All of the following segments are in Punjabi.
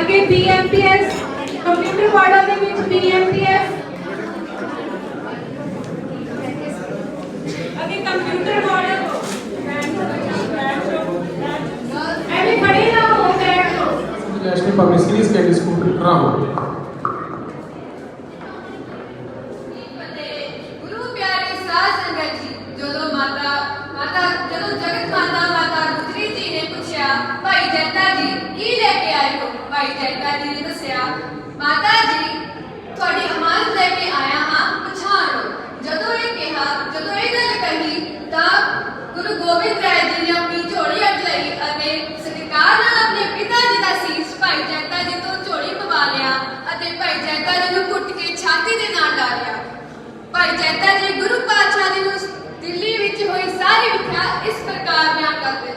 ਅੱਗੇ ਬੀਐਮਪੀਐਸ ਕੰਪਿਊਟਰ ਮਾਡਲ ਦੇ ਵਿੱਚ ਬੀਐਮਪੀਐਸ ਅੱਗੇ ਕੰਪਿਊਟਰ ਮਾਡਲ ਐਵੇਂ ਖੜੇ ਨਾ ਹੋ ਬੈਠ ਜਾਓ national public series candy school Rampur ਗੁਰੂ ਗੁਰੂ ਗੋਬਿੰਦ ਰਾਏ ਨੇ ਆਪਣੀ ਝੋਲੀ ਅੱਡ ਲਈ, ਅਤੇ ਸਤਿਕਾਰ ਨਾਲ ਆਪਣੇ ਪਿਤਾ ਜੀ ਦਾ ਸੀਸ ਭਾਈ ਜੱਟਾ ਜੀ ਤੋਂ ਝੋਲੀ ਪਵਾ ਲਿਆ ਅਤੇ ਭਾਈ ਜੱਟਾ ਜੀ ਨੂੰ ਕੁੱਟ ਕੇ ਛਾਤੀ ਦੇ ਨਾਲ ਲਾ ਲਿਆ। ਭਾਈ ਜੈਤਾ ਜੀ ਗੁਰੂ ਪਾਤਸ਼ਾਹ ਜੀ ਨੂੰ ਦਿੱਲੀ ਵਿੱਚ ਹੋਈ ਸਾਰੀ ਵਿਖਿਆ ਇਸ ਪ੍ਰਕਾਰ ਬਿਆਨ ਕਰਦੇ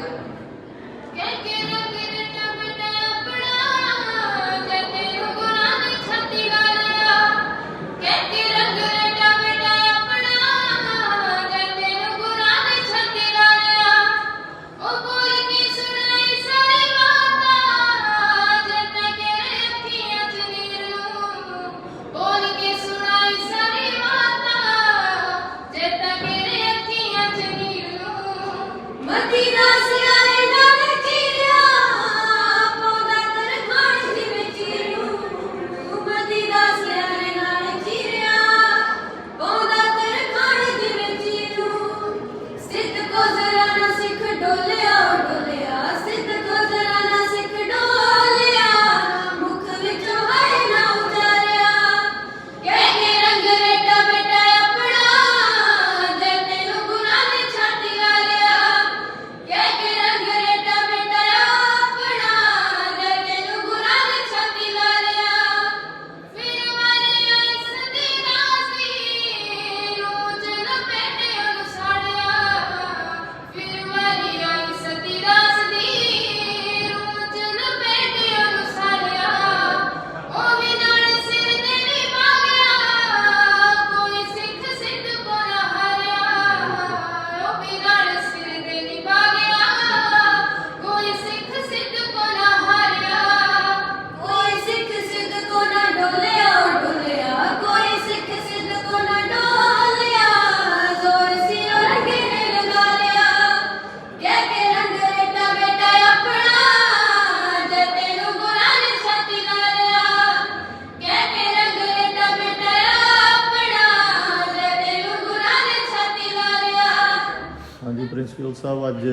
ਪ੍ਰਿੰਸੀਪਲ ਸਾਹਿਬ ਅੱਜ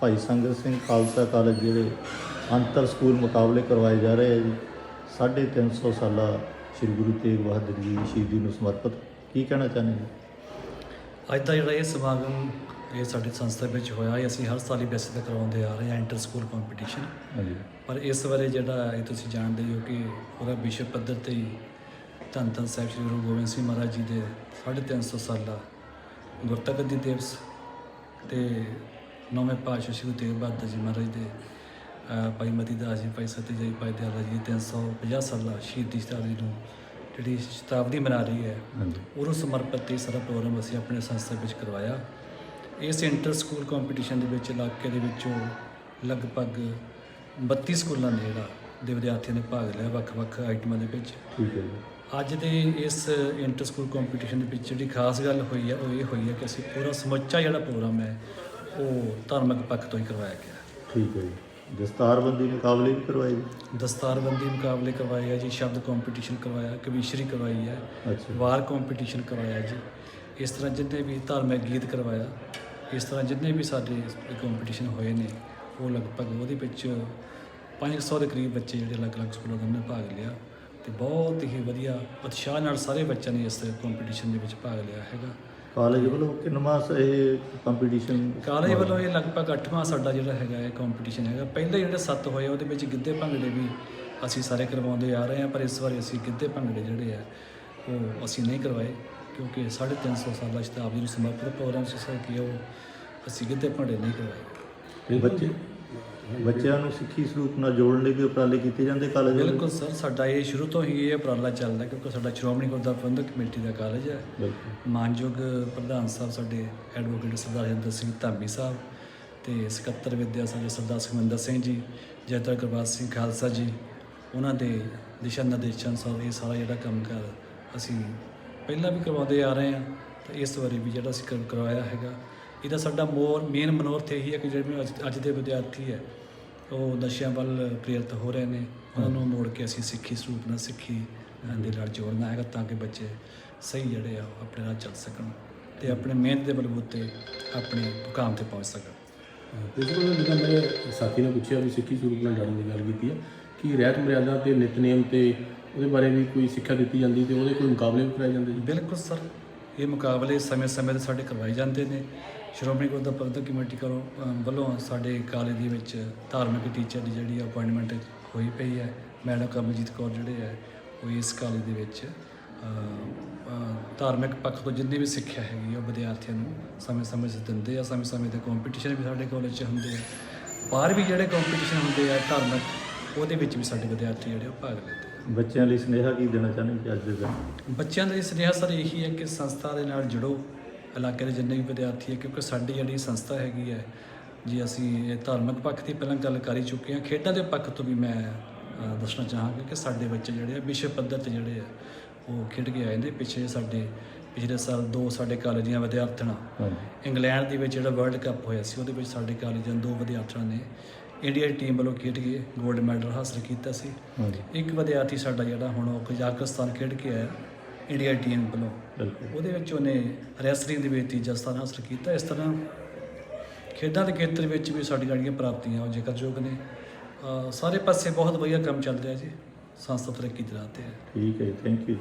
ਭਾਈ ਸੰਗਤ ਸਿੰਘ ਖਾਲਸਾ ਕਾਲਜ ਜਿਹੜੇ ਅੰਤਰ ਸਕੂਲ ਮੁਕਾਬਲੇ ਕਰਵਾਏ ਜਾ ਰਹੇ ਆ ਜੀ 350 ਸਾਲਾ ਸ੍ਰੀ ਗੁਰੂ ਤੇਗ ਬਹਾਦਰ ਜੀ ਦੀ ਸ਼ਹੀਦੀ ਨੂੰ ਸਮਰਪਿਤ। ਕੀ ਕਹਿਣਾ ਚਾਹੁੰਦੇ ਜੀ ਅੱਜ ਦਾ ਜਿਹੜਾ ਇਹ ਸਮਾਗਮ ਇਹ ਸਾਡੀ ਸੰਸਥਾ ਵਿੱਚ ਹੋਇਆ ਇਹ ਅਸੀਂ ਹਰ ਸਾਲ ਹੀ ਵੈਸੇ ਤਾਂ ਕਰਵਾਉਂਦੇ ਆ ਰਹੇ ਹਾਂ ਇੰਟਰ ਸਕੂਲ ਕੰਪੀਟੀਸ਼ਨ ਹਾਂਜੀ। ਪਰ ਇਸ ਵਾਰੇ ਜਿਹੜਾ ਇਹ ਤੁਸੀਂ ਜਾਣਦੇ ਹੀ ਹੋ ਕਿ ਪੂਰਾ ਵਿਸ਼ਵ ਪੱਧਰ ਤੇ ਹੀ ਧੰਨ ਧੰਨ ਸਾਹਿਬ ਸ੍ਰੀ ਗੁਰੂ ਗੋਬਿੰਦ ਸਿੰਘ ਮਹਾਰਾਜ ਜੀ ਦੇ 350 ਸਾਲਾ ਗੁਰਤਗਦੀ ਦਿਵਸ ਤੇ ਨੌਵੇਂ ਪਾਤਸ਼ਾਹ ਸ੍ਰੀ ਗੁਰੂ ਤੇਗ ਬਹਾਦਰ ਜੀ ਮਹਾਰਾਜ ਦੇ ਭਾਈ ਮਤੀ ਦਾਸ ਜੀ ਭਾਈ ਸਤੀ ਜੀ ਭਾਈ ਦਿਆਲਾ ਜੀ 350 ਸਾਲਾ ਸ਼ਹੀਦੀ ਸ਼ਤਾਬਦੀ ਨੂੰ ਜਿਹੜੀ ਸ਼ਤਾਬਦੀ ਮਨਾ ਰਹੀ ਹੈ ਉਹਨੂੰ ਸਮਰਪਿਤ ਇਹ ਸਾਰਾ ਪ੍ਰੋਗਰਾਮ ਅਸੀਂ ਆਪਣੇ ਸੰਸਥਾ ਵਿੱਚ ਕਰਵਾਇਆ। ਇਸ ਇੰਟਰ ਸਕੂਲ ਕੰਪੀਟੀਸ਼ਨ ਦੇ ਵਿੱਚ ਇਲਾਕੇ ਦੇ ਵਿੱਚੋਂ ਲਗਭਗ 32 ਸਕੂਲਾਂ ਨੇ ਜਿਹੜਾ ਦੇ ਵਿਦਿਆਰਥੀਆਂ ਨੇ ਭਾਗ ਲਿਆ ਵੱਖ-ਵੱਖ ਆਈਟਮਾਂ ਦੇ ਵਿੱਚ। ਠੀਕ ਹੈ ਜੀ। ਅੱਜ ਦੇ ਇਸ ਇੰਟਰ ਸਕੂਲ ਕੰਪੀਟੀਸ਼ਨ ਦੇ ਵਿੱਚ ਜਿਹੜੀ ਖਾਸ ਗੱਲ ਹੋਈ ਹੈ ਉਹ ਇਹ ਹੋਈ ਹੈ ਕਿ ਅਸੀਂ ਪੂਰਾ ਸਮੁੱਚਾ ਜਿਹੜਾ ਪ੍ਰੋਗਰਾਮ ਹੈ ਉਹ ਧਾਰਮਿਕ ਪੱਖ ਤੋਂ ਹੀ ਕਰਵਾਇਆ ਗਿਆ। ਠੀਕ ਹੈ ਜੀ। ਦਸਤਾਰਬੰਦੀ ਮੁਕਾਬਲੇ ਵੀ ਕਰਵਾਏ ਜੀ? ਦਸਤਾਰਬੰਦੀ ਮੁਕਾਬਲੇ ਕਰਵਾਏ ਆ ਜੀ ਸ਼ਬਦ ਕੰਪੀਟੀਸ਼ਨ ਕਰਵਾਇਆ ਕਵੀਸ਼ਰੀ ਕਰਵਾਈ ਹੈ ਵਾਰ ਕੰਪੀਟੀਸ਼ਨ ਕਰਵਾਇਆ ਜੀ। ਇਸ ਤਰ੍ਹਾਂ ਜਿੰਨੇ ਵੀ ਧਾਰਮਿਕ ਗੀਤ ਕਰਵਾਇਆ ਇਸ ਤਰ੍ਹਾਂ ਜਿੰਨੇ ਵੀ ਸਾਡੇ ਕੰਪੀਟੀਸ਼ਨ ਹੋਏ ਨੇ ਉਹ ਲਗਭਗ ਉਹਦੇ ਵਿੱਚ 500 ਦੇ ਕਰੀਬ ਬੱਚੇ ਜਿਹੜੇ ਅਲੱਗ-ਅਲੱਗ ਸਕੂਲਾਂ ਤੋਂ ਨੇ ਭਾਗ ਲਿਆ ਤੇ ਬਹੁਤ ਹੀ ਵਧੀਆ ਉਤਸ਼ਾਹ ਨਾਲ ਸਾਰੇ ਬੱਚਿਆਂ ਨੇ ਇਸ ਕੰਪੀਟੀਸ਼ਨ ਦੇ ਵਿੱਚ ਭਾਗ ਲਿਆ ਹੈਗਾ। ਕਾਲਜ ਵੱਲੋਂ ਕਿੰਨਵਾਂ ਇਹ ਕੰਪੀਟੀਸ਼ਨ ਕਾਲਜ ਵੱਲੋਂ ਇਹ ਲਗਭਗ 8ਵਾਂ ਸਾਡਾ ਜਿਹੜਾ ਹੈਗਾ ਇਹ ਕੰਪੀਟੀਸ਼ਨ ਹੈਗਾ। ਪਹਿਲੇ ਜਿਹੜੇ 7 ਹੋਏ ਉਹਦੇ ਵਿੱਚ ਗਿੱਧੇ ਭੰਗੜੇ ਵੀ ਅਸੀਂ ਸਾਰੇ ਕਰਵਾਉਂਦੇ ਆ ਰਹੇ ਹਾਂ ਪਰ ਇਸ ਵਾਰ ਅਸੀਂ ਗਿੱਧੇ ਭੰਗੜੇ ਜਿਹੜੇ ਆ ਉਹ ਅਸੀਂ ਨਹੀਂ ਕਰਵਾਏ ਕਿਉਂਕਿ 350 ਸਾਲਾ ਸ਼ਤਾਬਦੀ ਨੂੰ ਸਮਰਪਿਤ ਪ੍ਰੋਗਰਾਮ ਸੀ ਸਰ ਕਿ ਉਹ ਅਸੀਂ ਗਿੱਧੇ ਭੰਗੜੇ ਨਹੀਂ ਕਰਵਾਏ। ਬੱਚੇ? ਬੱਚਿਆਂ ਨੂੰ ਸਿੱਖੀ ਸਰੂਪ ਨਾਲ ਜੋੜਨ ਲਈ ਵੀ ਉਪਰਾਲੇ ਕੀਤੇ ਜਾਂਦੇ ਕਾਲਜ ਵੱਲੋਂ? ਬਿਲਕੁਲ ਸਰ ਸਾਡਾ ਇਹ ਸ਼ੁਰੂ ਤੋਂ ਹੀ ਇਹ ਉਪਰਾਲਾ ਚੱਲਦਾ ਕਿਉਂਕਿ ਸਾਡਾ ਸ਼੍ਰੋਮਣੀ ਗੁਰਦੁਆਰਾ ਪ੍ਰਬੰਧਕ ਕਮੇਟੀ ਦਾ ਕਾਲਜ ਹੈ। ਮਾਨਯੋਗ ਪ੍ਰਧਾਨ ਸਾਹਿਬ ਸਾਡੇ ਐਡਵੋਕੇਟ ਸਰਦਾਰ ਜਿੰਦਰ ਸਿੰਘ ਧਾਮੀ ਸਾਹਿਬ ਤੇ ਸਕੱਤਰ ਵਿਦਿਆ ਸਾਡੇ ਸਰਦਾਰ ਸੁਖਮੰਦਰ ਸਿੰਘ ਜੀ ਜੈਤਰ ਗੁਰਬਾਜ ਸਿੰਘ ਖਾਲਸਾ ਜੀ ਉਹਨਾਂ ਦੇ ਦਿਸ਼ਾ ਨਿਰਦੇਸ਼ਾਂ ਅਨੁਸਾਰ ਇਹ ਸਾਰਾ ਜਿਹੜਾ ਕੰਮ ਕਰ ਅਸੀਂ ਪਹਿਲਾਂ ਵੀ ਕਰਵਾਉਂਦੇ ਆ ਰਹੇ ਹਾਂ ਤੇ ਇਸ ਵਾਰੀ ਵੀ ਜਿਹੜਾ ਅਸੀਂ ਕਰ- ਕਰਵਾਇਆ ਹੈਗਾ। ਇਹਦਾ ਸਾਡਾ ਮੋਰ ਮੇਨ ਮਨੋਰਥ ਇਹੀ ਹੈ ਕਿ ਜਿਹੜੇ ਅੱਜ- ਅੱਜ ਦੇ ਵਿਦਿਆਰਥੀ ਹੈ ਉਹ ਨਸ਼ਿਆਂ ਵੱਲ ਪ੍ਰੇਰਿਤ ਹੋ ਰਹੇ ਨੇ ਉਹਨਾਂ ਨੂੰ ਮੋੜ ਕੇ ਅਸੀਂ ਸਿੱਖੀ ਸਰੂਪ ਨਾਲ ਸਿੱਖੀ ਅ, ਦੇ ਨਾਲ ਜੋੜਨਾ ਹੈਗਾ ਤਾਂ ਕਿ ਬੱਚੇ ਸਹੀ ਜਿਹੜੇ ਆ ਉਹ ਆਪਣੇ ਨਾਲ ਚੱਲ ਸਕਣ ਤੇ ਆਪਣੇ ਮਿਹਨਤ ਦੇ ਬਲਬੂਤੇ ਆਪਣੇ ਮੁਕਾਮ ਤੇ ਪਹੁੰਚ ਸਕਣ। ਪ੍ਰਿੰਸੀਪਲ ਜਿੱਦਾਂ ਮੇਰੇ ਸਾਥੀ ਨੇ ਪੁੱਛਿਆ ਵੀ ਸਿੱਖੀ ਸਰੂਪ ਨਾਲ ਜੜਨ ਦੀ ਗੱਲ ਕੀਤੀ ਹੈ ਕਿ ਰਹਿਤ ਮਰਿਆਦਾ ਤੇ ਨਿਤਨੇਮ ਤੇ ਉਹਦੇ ਬਾਰੇ ਵੀ ਕੋਈ ਸਿੱਖਿਆ ਦਿੱਤੀ ਜਾਂਦੀ ਤੇ ਉਹਦੇ ਕੋਈ ਮੁਕਾਬਲੇ ਵੀ ਕਰਾਏ ਜਾਂਦੇ ਜੀ? ਬਿਲਕੁਲ ਸਰ ਇਹ ਮੁਕਾਬਲੇ ਸਮੇਂ-ਸਮੇਂ ਤੇ ਸਾਡੇ ਕਰਵਾਏ ਜਾਂਦੇ ਨੇ। ਸ਼੍ਰੋਮਣੀ ਗੁਰਦੁਆਰਾ ਪ੍ਰਬੰਧਕ ਕਮੇਟੀ ਕੋਲੋਂ ਅ, ਵੱਲੋਂ ਸਾਡੇ ਕਾਲਜ ਦੇ ਵਿੱਚ ਧਾਰਮਿਕ ਟੀਚਰ ਦੀ ਜਿਹੜੀ ਅਪਾਇੰਟਮੈਂਟ ਹੋਈ ਪਈ ਹੈ ਮੈਡਮ ਕਮਲਜੀਤ ਕੌਰ ਜਿਹੜੇ ਹੈ ਉਹ ਇਸ ਕਾਲਜ ਦੇ ਵਿੱਚ ਧਾਰਮਿਕ ਪੱਖ ਤੋਂ ਜਿੰਨੀ ਵੀ ਸਿੱਖਿਆ ਹੈਗੀ ਉਹ ਵਿਦਿਆਰਥੀਆਂ ਨੂੰ ਸਮੇਂ-ਸਮੇਂ ਸਿਰ ਦਿੰਦੇ ਆ ਸਮੇਂ-ਸਮੇਂ ਤੇ ਕੰਪੀਟੀਸ਼ਨ ਵੀ ਸਾਡੇ ਕਾਲਜ 'ਚ ਹੁੰਦੇ ਆ। ਬਾਹਰ ਵੀ ਜਿਹੜੇ ਕੰਪੀਟੀਸ਼ਨ ਹੁੰਦੇ ਆ ਧਾਰਮਿਕ ਉਹਦੇ ਵਿੱਚ ਵੀ ਸਾਡੇ ਵਿਦਿਆਰਥੀ ਜਿਹੜੇ ਉਹ ਭਾਗ ਲੈਂਦੇ ਬੱਚਿਆਂ ਲਈ ਸੁਨੇਹਾ ਕੀ ਦੇਣਾ ਚਾਹੁੰਦੇ ਅੱਜ ਦੇ ਦਿਨ? ਬੱਚਿਆਂ ਦਾ ਸੁਨੇਹਾ ਸਰ ਇਹੀ ਹੈ ਕਿ ਸੰਸਥਾ ਦੇ ਨਾਲ ਜੁੜੋ ਇਲਾਕੇ ਦੇ ਜਿੰਨੇ ਵੀ ਵਿਦਿਆਰਥੀ ਹੈ ਕਿਉਂਕਿ ਸਾਡੀ ਜਿਹੜੀ ਸੰਸਥਾ ਹੈਗੀ ਹੈ ਜੀ ਅਸੀਂ ਇਹ ਧਾਰਮਿਕ ਪੱਖ ਦੀ ਪਹਿਲਾਂ ਗੱਲ ਕਰ ਹੀ ਚੁੱਕੇ ਹਾਂ ਖੇਡਾਂ ਦੇ ਪੱਖ ਤੋਂ ਵੀ ਮੈਂ ਦੱਸਣਾ ਚਾਹਾਂਗਾ ਕਿ ਸਾਡੇ ਬੱਚੇ ਜਿਹੜੇ ਆ ਵਿਸ਼ਵ ਪੱਧਰ ਤੇ ਜਿਹੜੇ ਆ ਉਹ ਖੇਡ ਕੇ ਆਏ ਨੇ ਪਿੱਛੇ ਸਾਡੇ ਪਿਛਲੇ ਸਾਲ ਦੋ ਸਾਡੇ ਕਾਲਜ ਦੀਆਂ ਵਿਦਿਆਰਥਣਾਂ ਇੰਗਲੈਂਡ ਦੇ ਵਿੱਚ ਜਿਹੜਾ ਵਰਲਡ ਕੱਪ ਹੋਇਆ ਸੀ ਉਹਦੇ ਵਿੱਚ ਸਾਡੇ ਕਾਲਜ ਦੀਆਂ ਦੋ ਵਿਦਿਆਰਥਣਾਂ ਨੇ ਇੰਡੀਆ ਦੀ ਟੀਮ ਵੱਲੋਂ ਖੇਡ ਕੇ 골ਡ ਮੈਡਲ ਹਾਸਲ ਕੀਤਾ ਸੀ। ਇੱਕ ਵਿਦਿਆਰਥੀ ਸਾਡਾ ਜਿਹੜਾ ਹੁਣ ਉਹ ਕਜ਼ਾਕਿਸਤਾਨ ਖੇਡ ਕੇ ਆਇਆ ਇੰਡੀਆ ਟੀਮ ਵੱਲੋਂ। ਬਿਲਕੁਲ। ਉਹਦੇ ਵਿੱਚ ਉਹਨੇ ਰੈਸਲਿੰਗ ਦੇ ਵਿੱਚ ਤੀਜਾ ਸਥਾਨ ਹਾਸਲ ਕੀਤਾ। ਇਸ ਤਰ੍ਹਾਂ ਖੇਡਾਂ ਦੇ ਖੇਤਰ ਵਿੱਚ ਵੀ ਸਾਡੀਆਂ ਜਿਹੜੀਆਂ ਪ੍ਰਾਪਤੀਆਂ ਉਹ ਜ਼ਿਕਰਯੋਗ ਨੇ। ਸਾਰੇ ਪਾਸੇ ਬਹੁਤ ਵਧੀਆ ਕੰਮ ਚੱਲ ਰਿਹਾ ਜੀ। ਸੰਸਥਾ ਤਰੱਕੀ ਦੇ ਰਾਹ ਤੇ। ਹੈ ਠੀਕ ਹੈ ਥੈਂਕ ਯੂ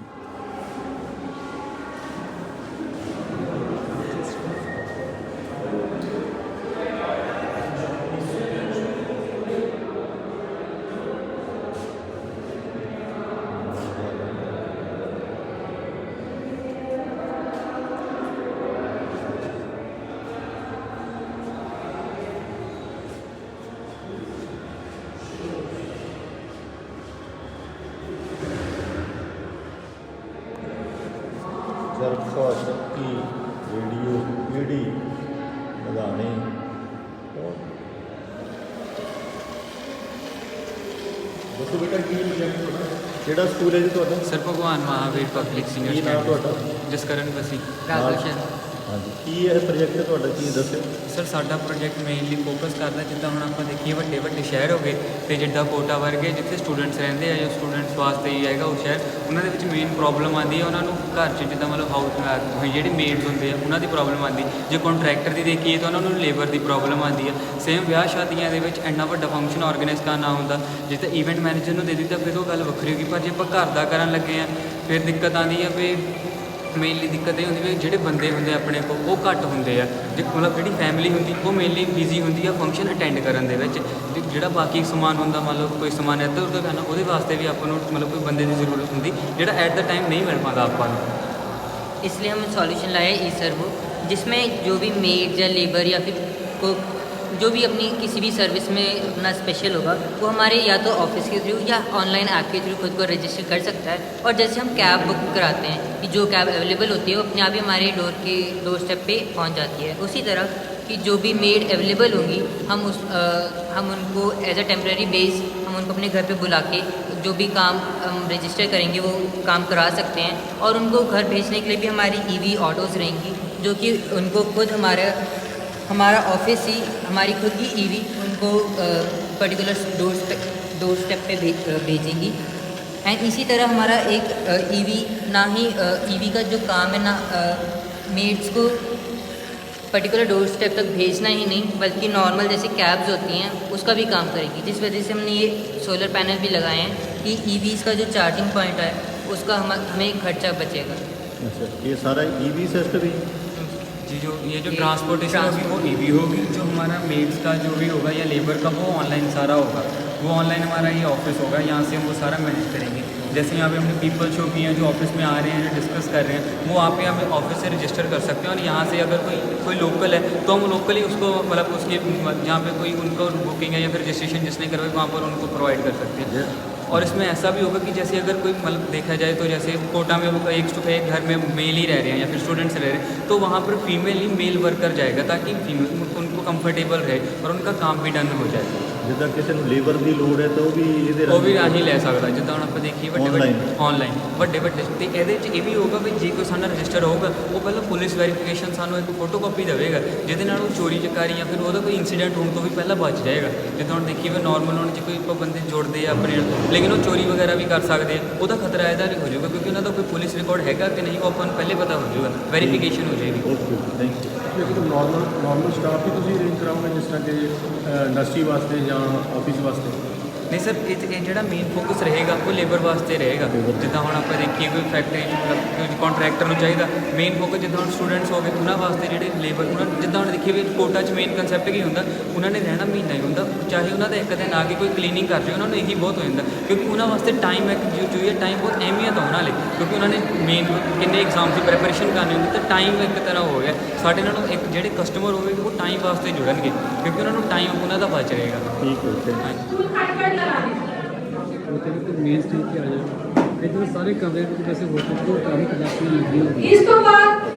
ਚਰਖਾ ਚੱਕੀ ਰੇਡੀਓ ਪੀੜੀ ਲਗਾਣੇ ਔਰ ਦੱਸੋ ਬੇਟਾ ਕੀ ਪ੍ਰੋਜੈਕਟ ਤੁਹਾਡਾ ਕਿਹੜਾ ਸਕੂਲ ਹੈ ਜੀ ਤੁਹਾਡਾ ਸਰ ਭਗਵਾਨ ਮਹਾਵੀਰ ਪਬਲਿਕ ਸੀਨੀਅਰ ਕੀ ਨਾਮ ਤੁਹਾਡਾ ਜਸਕਰਨ ਬਸੀ ਰਾਘਵ ਹਾਂਜੀ, ਕੀ ਇਹ ਪ੍ਰੋਜੈਕਟ ਤੁਹਾਡਾ? ਕੀ ਦੱਸਿਓ? ਸਰ, ਸਾਡਾ ਪ੍ਰੋਜੈਕਟ ਮੇਨਲੀ ਫੋਕਸ ਕਰਦਾ ਜਿੱਦਾਂ ਹੁਣ ਆਪਾਂ ਦੇਖੀਏ ਵੱਡੇ ਵੱਡੇ ਸ਼ਹਿਰ ਹੋ ਗਏ ਤੇ ਜਿੱਦਾਂ ਕੋਟਾ ਵਰਗੇ ਜਿੱਥੇ ਸਟੂਡੈਂਟਸ ਰਹਿੰਦੇ ਆ, ਜਾਂ ਸਟੂਡੈਂਟਸ ਵਾਸਤੇ ਹੀ ਹੈਗਾ ਉਹ ਸ਼ਹਿਰ, ਉਹਨਾਂ ਦੇ ਵਿੱਚ ਮੇਨ ਪ੍ਰੋਬਲਮ ਆਉਂਦੀ ਹੈ ਉਹਨਾਂ ਨੂੰ ਘਰ 'ਚ ਜਿੱਦਾਂ ਮਤਲਬ ਹਾਊਸ ਜਿਹੜੇ ਮੇਡਸ ਹੁੰਦੇ ਆ, ਉਹਨਾਂ ਦੀ ਪ੍ਰੋਬਲਮ ਆਉਂਦੀ। ਜੇ ਕੰਟਰੈਕਟਰ ਦੀ ਦੇਖੀਏ ਤਾਂ ਉਹਨਾਂ ਨੂੰ ਲੇਬਰ ਦੀ ਪ੍ਰੋਬਲਮ ਆਉਂਦੀ ਆ। ਸੇਮ ਵਿਆਹ ਸ਼ਾਦੀਆਂ ਦੇ ਵਿੱਚ ਇੰਨਾ ਵੱਡਾ ਫੰਕਸ਼ਨ ਆਰਗੇਨਾਈਜ਼ ਕਰਨਾ ਹੁੰਦਾ। ਜੇ ਤਾਂ ਇਵੈਂਟ ਮੈਨੇਜਰ ਨੂੰ ਦੇ ਦਿੱਤਾ, ਫਿਰ ਉਹ ਗੱਲ ਵੱਖਰੀ ਹੋ ਗਈ। ਪਰ ਜੇ ਆਪਾਂ ਘਰ ਦਾ ਕਰਨ ਲੱਗੇ ਆ, ਫਿਰ ਦਿੱਕਤ ਆਉਂਦੀ ਆ ਵੀ ਮੇਨਲੀ ਦਿੱਕਤ ਇਹ ਹੁੰਦੀ ਵੀ ਜਿਹੜੇ ਬੰਦੇ ਹੁੰਦੇ ਆ ਆਪਣੇ ਕੋਲ ਉਹ ਘੱਟ ਹੁੰਦੇ ਆ ਜੇ ਮਤਲਬ ਜਿਹੜੀ ਫੈਮਿਲੀ ਹੁੰਦੀ ਉਹ ਮੇਨਲੀ ਬਿਜ਼ੀ ਹੁੰਦੀ ਆ ਫੰਕਸ਼ਨ ਅਟੈਂਡ ਕਰਨ ਦੇ ਵਿੱਚ ਤੇ ਜਿਹੜਾ ਬਾਕੀ ਸਮਾਨ ਹੁੰਦਾ ਮੰਨ ਲਓ ਕੋਈ ਸਮਾਨ ਇੱਧਰ ਉੱਧਰ ਕਰਨਾ ਉਹਦੇ ਵਾਸਤੇ ਵੀ ਆਪਾਂ ਨੂੰ ਮਤਲਬ ਕੋਈ ਬੰਦੇ ਦੀ ਜ਼ਰੂਰਤ ਹੁੰਦੀ ਜਿਹੜਾ ਐਟ ਦਾ ਟਾਈਮ ਨਹੀਂ ਮਿਲ ਪਾਉਂਦਾ ਆਪਾਂ ਨੂੰ इसलिए हमने सॉल्यूशन लाया ई सर्वो जिसमें जो भी मेड या लेबर या फिर को जो भी अपनी किसी भी सर्विस में अपना स्पेशल होगा वो हमारे या तो ऑफ़िस के थ्रू या ऑनलाइन ऐप के थ्रू खुद को रजिस्टर कर सकता है। और जैसे हम कैब बुक कराते हैं कि जो कैब अवेलेबल होती है वो अपने आप ही हमारे डोर के डोर स्टेप पे पहुँच जाती है। उसी तरह कि जो भी मेड अवेलेबल होंगी हम उस अ, हम उनको एज अ टेम्प्रेरी बेस हम उनको अपने घर पे बुला के जो भी काम हम रजिस्टर करेंगे वो काम करा सकते हैं। और उनको घर भेजने के लिए भी हमारी ईवी ऑटोज़ रहेंगी जो कि उनको खुद हमारा हमारा ऑफ़िस ही हमारी खुद की ईवी उनको particular door step door step पे भे, भेजेंगी। एंड इसी तरह हमारा एक ईवी ना ही ईवी का जो काम है ना मेड्स को पर्टिकुलर डोर स्टेप तक भेजना ही नहीं बल्कि नॉर्मल जैसे कैब्स होती हैं उसका भी काम करेगी। जिस वजह से हमने ये सोलर पैनल भी लगाए हैं कि ईवीज़ का जो चार्जिंग पॉइंट है उसका हम हमें खर्चा बचेगा। अच्छा ये सारा ईवी सिस्टम ही? जी जो ये जो ट्रांसपोर्टेशन होगी वो ईवी होगी जो हमारा मेड्स का जो भी होगा या लेबर का वो ऑनलाइन सारा होगा। वो ऑनलाइन हमारा ये ऑफ़िस होगा यहाँ से हम वो सारा मैनेज करेंगे। जैसे यहाँ पे हमने पीपल शो किए हैं जो ऑफ़िस में आ रहे हैं जो डिस्कस कर रहे हैं वो आप यहाँ पे ऑफ़िस से रजिस्टर कर सकते हैं और यहाँ से अगर कोई कोई लोकल है तो हम लोकली उसको मतलब उसके जहाँ पे कोई उनको बुकिंग है या फिर रजिस्ट्रेशन जिसने करवाई वहाँ पर उनको प्रोवाइड कर सकते हैं। और इसमें ऐसा भी होगा कि जैसे अगर कोई मतलब देखा जाए तो जैसे कोटा में एक स्टू- एक घर में मेल ही रह रहे हैं या फिर स्टूडेंट्स रह रहे हैं तो वहाँ पर फीमेल ही मेल वर्कर जाएगा ताकि फीमेल उनको कंफर्टेबल रहे और उनका काम भी डन हो जाए। ਜਿੱਦਾਂ ਕਿਸੇ ਨੂੰ ਲੇਬਰ ਦੀ ਲੋੜ ਹੈ ਤਾਂ ਉਹ ਵੀ ਇਹਦੇ ਉਹ ਵੀ ਰਾਹੀਂ ਲੈ ਸਕਦਾ ਜਿੱਦਾਂ ਹੁਣ ਆਪਾਂ ਦੇਖੀਏ ਵੱਡੇ ਵੱਡੇ। ਆਨਲਾਈਨ ਵੱਡੇ ਵੱਡੇ ਤੇ ਇਹਦੇ 'ਚ ਇਹ ਵੀ ਹੋਊਗਾ ਵੀ ਜੇ ਕੋਈ ਸਾਡਾ ਰਜਿਸਟਰ ਹੋਊਗਾ ਉਹ ਪਹਿਲਾਂ ਪੁਲਿਸ ਵੈਰੀਫਿਕੇਸ਼ਨ ਸਾਨੂੰ ਇੱਕ ਫੋਟੋਕਾਪੀ ਦੇਵੇਗਾ ਜਿਹਦੇ ਨਾਲ ਉਹ ਚੋਰੀ ਚਕਾਰੀ ਜਾਂ ਫਿਰ ਉਹਦਾ ਕੋਈ ਇਨਸੀਡੈਂਟ ਹੋਣ ਤੋਂ ਵੀ ਪਹਿਲਾਂ ਬਚ ਜਾਏਗਾ। ਜਿੱਦਾਂ ਹੁਣ ਦੇਖੀਏ ਵੀ ਨਾਰਮਲ ਹੁਣ ਜੇ ਕੋਈ ਆਪਾਂ ਬੰਦੇ ਜੋੜਦੇ ਆ ਆਪਣੇ ਲੇਕਿਨ ਉਹ ਚੋਰੀ ਵਗੈਰਾ ਵੀ ਕਰ ਸਕਦੇ ਆ ਉਹਦਾ ਖਤਰਾ ਇਹਦਾ ਨਹੀਂ ਹੋ ਜਾਊਗਾ ਕਿਉਂਕਿ ਉਹਨਾਂ ਦਾ ਕੋਈ ਪੁਲਿਸ ਰਿਕਾਰਡ ਹੈਗਾ ਕਿ ਨਹੀਂ ਉਹ ਆਪਾਂ ਨੂੰ ਪਹਿਲੇ ਪਤਾ ਹੋ ਜਾਊਗਾ ਵੈਰੀਫਿਕੇਸ਼ਨ ਹੋ ਜਾਏਗੀ। ਓਕੇ ਥੈਂਕ ਯੂ ਲੇਕਿਨ ਨਾਰਮਲ ਨਾਰਮਲ ਸਟਾਫ ਵੀ ਤੁਸੀਂ ਅਰੇਂਜ ਕਰਾਓਗੇ ਜਿਸ ਤਰ੍ਹਾਂ ਕਿ ਇੰਡਸਟਰੀ ਵਾਸਤੇ ਜਾਂ ਆਫਿਸ ਵਾਸਤੇ? ਨਹੀਂ ਸਰ ਇਹ ਇਹ ਜਿਹੜਾ ਮੇਨ ਫੋਕਸ ਰਹੇਗਾ ਉਹ ਲੇਬਰ ਵਾਸਤੇ ਰਹੇਗਾ। ਜਿੱਦਾਂ ਹੁਣ ਆਪਾਂ ਦੇਖੀਏ ਕੋਈ ਫੈਕਟਰੀ 'ਚ ਮਤਲਬ ਕੋਈ ਕੰਟਰੈਕਟਰ ਨੂੰ ਚਾਹੀਦਾ ਮੇਨ ਫੋਕਸ ਜਿੱਦਾਂ ਹੁਣ ਸਟੂਡੈਂਟਸ ਹੋ ਗਏ ਉਹਨਾਂ ਵਾਸਤੇ ਜਿਹੜੇ ਲੇਬਰ ਉਹਨਾਂ ਜਿੱਦਾਂ ਹੁਣ ਦੇਖੀਏ ਵੀ ਕੋਟਾ 'ਚ ਮੇਨ ਕਨਸੈਪਟ ਕੀ ਹੁੰਦਾ ਉਹਨਾਂ ਨੇ ਰਹਿਣਾ ਮਹੀਨਾ ਹੀ ਹੁੰਦਾ ਚਾਹੇ ਉਹਨਾਂ ਦਾ ਇੱਕ ਦਿਨ ਆ ਕੇ ਕੋਈ ਕਲੀਨਿੰਗ ਕਰ ਜਾਏ ਉਹਨਾਂ ਨੂੰ ਇਹੀ ਬਹੁਤ ਹੋ ਜਾਂਦਾ ਕਿਉਂਕਿ ਉਹਨਾਂ ਵਾਸਤੇ ਟਾਈਮ ਇੱਕ ਜੋ ਜੋ ਹੈ ਟਾਈਮ ਬਹੁਤ ਅਹਿਮੀਅਤ ਆ ਉਹਨਾਂ ਲਈ ਕਿਉਂਕਿ ਉਹਨਾਂ ਨੇ ਮੇਨ ਕਿੰਨੇ ਐਗਜ਼ਾਮ ਦੀ ਪ੍ਰੈਪਰੇਸ਼ਨ ਕਰਨੀ ਹੁੰਦੀ ਤਾਂ ਟਾਈਮ ਇੱਕ ਤਰ੍ਹਾਂ ਹੋ ਗਿਆ ਸਾਡੇ ਨਾਲੋਂ ਇੱਕ ਜਿਹੜੇ ਕਸਟਮਰ ਹੋਵੇ ਉਹ ਟਾਈਮ ਵਾਸਤੇ ਜੁੜਨਗੇ ਕਿਉਂਕਿ ਉਹਨਾਂ ਨੂੰ ਟਾਈਮ ਉਹਨਾਂ ਦਾ ਬਚ ਰਹੇਗਾ। ਠੀਕ ਹੈ। ਹਾਂਜੀ। ਮੇਨ ਸਟੇਜ ਤੇ ਆ ਜਾਓ। ਇੱਧਰ ਸਾਰੇ ਕਮਰੇ ਵਿੱਚ ਵੈਸੇ ਹੋਟਲ ਤੋਂ ਕਾਫੀ ਕਲਾਸਾਂ ਲੱਗੀਆਂ ਇਸ ਤੋਂ ਬਾਅਦ